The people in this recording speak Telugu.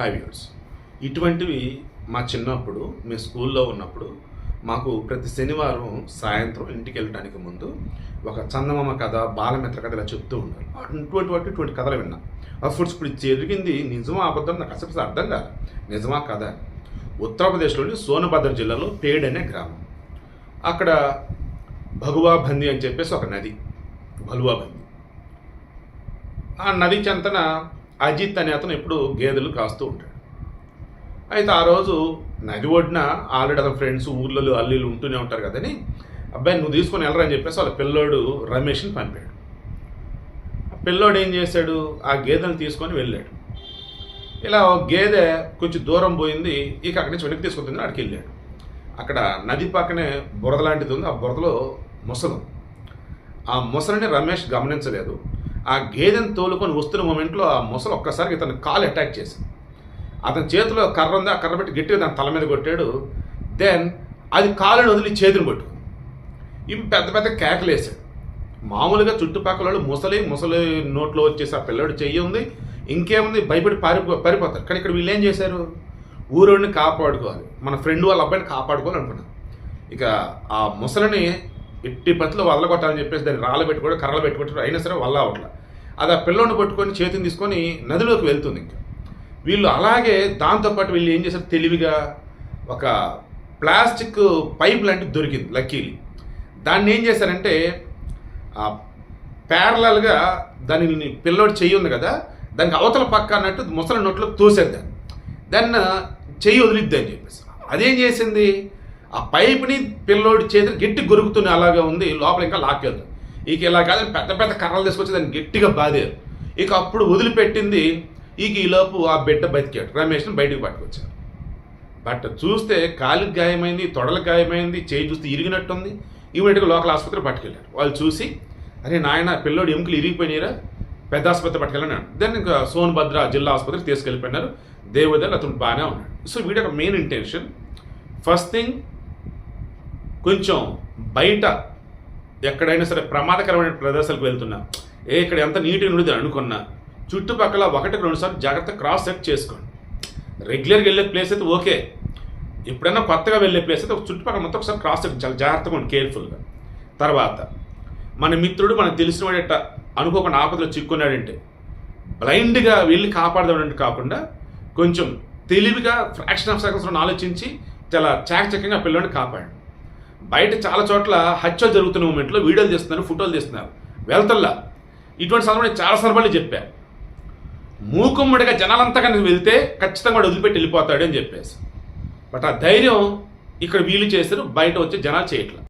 Five years. ఇటువంటివి మా చిన్నప్పుడు మేము స్కూల్లో ఉన్నప్పుడు మాకు ప్రతి శనివారం సాయంత్రం ఇంటికి వెళ్ళడానికి ముందు ఒక చందమామ కథ బాలమిత్ర కథ ఇలా చెప్తూ ఉన్నారు అటువంటి వాటి ఇటువంటి కథలు విన్నా. అఫ్కోర్స్ ఇప్పుడు జరిగింది నిజమా అబద్ధం నాకు అసలు అర్థం కాదు. నిజమా కథ ఉత్తరప్రదేశ్లోని సోనభద్ర జిల్లాలో పేడ్ అనే గ్రామం. అక్కడ భగువా బంది అని చెప్పేసి ఒక నది భలువా బంది. ఆ నది చెంతన అజిత్ అనే అతను ఇప్పుడు గేదెలు కాస్తూ ఉంటాడు. అయితే ఆ రోజు నది ఒడిన ఆల్రెడీ అతని ఫ్రెండ్స్ ఊర్లలో అల్లీలు ఉంటూనే ఉంటారు కదని అబ్బాయి నువ్వు తీసుకొని వెళ్ళరా అని చెప్పేసి వాళ్ళ పిల్లోడు రమేష్ని పంపాడు. ఆ పిల్లోడు ఏం చేశాడు? ఆ గేదెను తీసుకొని వెళ్ళాడు. ఇలా గేదె కొంచెం దూరం పోయింది ఇక అక్కడి నుంచి వెనక్కి తీసుకుంటుంది అక్కడికి వెళ్ళాడు. అక్కడ నది పక్కనే బురద లాంటిది ఉంది ఆ బురదలో ముసలు ఆ ముసలిని రమేష్ గమనించలేదు. ఆ గేదెను తోలుకొని వస్తున్న మూమెంట్లో ఆ ముసలు ఒక్కసారి ఇతను కాలు అటాక్ చేసింది. అతని చేతిలో కర్ర ఉంది? ఆ కర్ర పెట్టి గట్టిగా దాని తల మీద కొట్టాడు. దెన్ అది కాలుని వదిలి చేతిని పట్టుకుంది. ఇవి పెద్ద పెద్ద కేకలేసాడు మామూలుగా చుట్టుపక్కల వాళ్ళు ముసలి ముసలి నోట్లో వచ్చేసి ఆ పిల్లడు చెయ్యి ఉంది. ఇంకేముంది? భయపడి పారిపో పారిపోతారు. కానీ ఇక్కడ వీళ్ళు ఏం చేశారు? ఊరోడిని కాపాడుకోవాలి. మన ఫ్రెండ్ వాళ్ళ అబ్బాయిని కాపాడుకోవాలనుకున్నాను ఇక ఆ ముసలిని ఎట్టి పత్తులు వదలగొట్టాలని చెప్పేసి దాన్ని రాళ్ళు పెట్టుకోవడం కర్రలు పెట్టుకుంటారు అయినా సరే వల్ల అవట్ల అది ఆ పిల్లోని పట్టుకొని చేతిని తీసుకొని నదిలోకి వెళ్తుంది ఇంకా. వీళ్ళు అలాగే దాంతోపాటు వీళ్ళు ఏం చేశారు తెలివిగా ఒక ప్లాస్టిక్ పైప్ లాంటిది దొరికింది లక్కీలీ. దాన్ని ఏం చేశారంటే ప్యారలల్గా దానిని పిల్లోడి చెయ్యి ఉంది కదా దానికి అవతల పక్క అన్నట్టు ముసలి నోట్లో తోసారు దాన్ని. దాన్ని చెయ్యి వదిలిద్ది అని చెప్పేసి. అదేం చేసింది? ఆ పైప్ని పిల్లోడి చేతిని గట్టి గొరుకుతున్న అలాగే ఉంది లోపల ఇంకా లాక్కెళ్తుంది ఇక ఇలా కాదని పెద్ద పెద్ద కర్రలు తీసుకొచ్చి దాన్ని గట్టిగా బాధారు ఇక అప్పుడు వదిలిపెట్టింది ఇక ఈలోపు ఆ బిడ్డ బతికాడు. రమేష్ని బయటకు పట్టుకొచ్చారు బట్ చూస్తే కాలికి గాయమైంది తొడలకు గాయమైంది చేయి చూస్తే ఇరిగినట్టుంది. ఇమీడియట్గా లోకల్ ఆసుపత్రి పట్టుకెళ్ళారు వాళ్ళు చూసి అరే నాయన పిల్లోడు ఎముకలు ఇరిగిపోయినారా పెద్ద ఆసుపత్రి పట్టుకెళ్ళాను దెన్ ఇంకా సోన్భద్ర జిల్లా ఆసుపత్రికి తీసుకెళ్ళిపోయినారు. దేవదల్ అతను బాగానే ఉన్నాడు. సో వీడి మెయిన్ ఇంటెన్షన్ ఫస్ట్ థింగ్ కొంచెం బయట ఎక్కడైనా సరే ప్రమాదకరమైన ప్రదేశాలకు వెళ్తున్నా. ఏ ఇక్కడ ఎంత నీట్గా ఉండదు అనుకున్నా. చుట్టుపక్కల ఒకటికి రెండుసార్లు జాగ్రత్త క్రాస్ చెక్ చేసుకోండి. రెగ్యులర్గా వెళ్ళే ప్లేస్ అయితే ఓకే ఎప్పుడైనా కొత్తగా వెళ్ళే ప్లేస్ అయితే ఒక చుట్టుపక్కల మొత్తం ఒకసారి క్రాస్ చెక్ చాలా జాగ్రత్తగా ఉండి కేర్ఫుల్గా తర్వాత మన మిత్రుడు మనకు తెలిసిన వాడట అనుకోకుండా ఆపదలో చిక్కున్నాడంటే బ్లైండ్గా వెళ్ళి కాపాడదామంటే కాకుండా కొంచెం తెలివిగా ఫ్రాక్షన్ ఆఫ్ సెకండ్స్లో ఆలోచించి చాలా చాకచక్యంగా ఆ కాపాడండి. బయట చాలా చోట్ల హత్యలు జరుగుతున్న మూమెంట్లో వీడియోలు తీస్తున్నారు ఫోటోలు తీస్తున్నారు. వెళ్తల్లా. ఇటువంటి సందర్భంలో చాలా సందర్భాలు చెప్పా. మూకుమ్మడిగా జనాలంతా కనుక వెళ్తే ఖచ్చితంగా వాడు వదిలిపెట్టి వెళ్ళిపోతాడు అని చెప్పేసి. బట్ ఆ ధైర్యం ఇక్కడ వీలు చేశారు బయట వచ్చే జనాలు చేయట్లేదు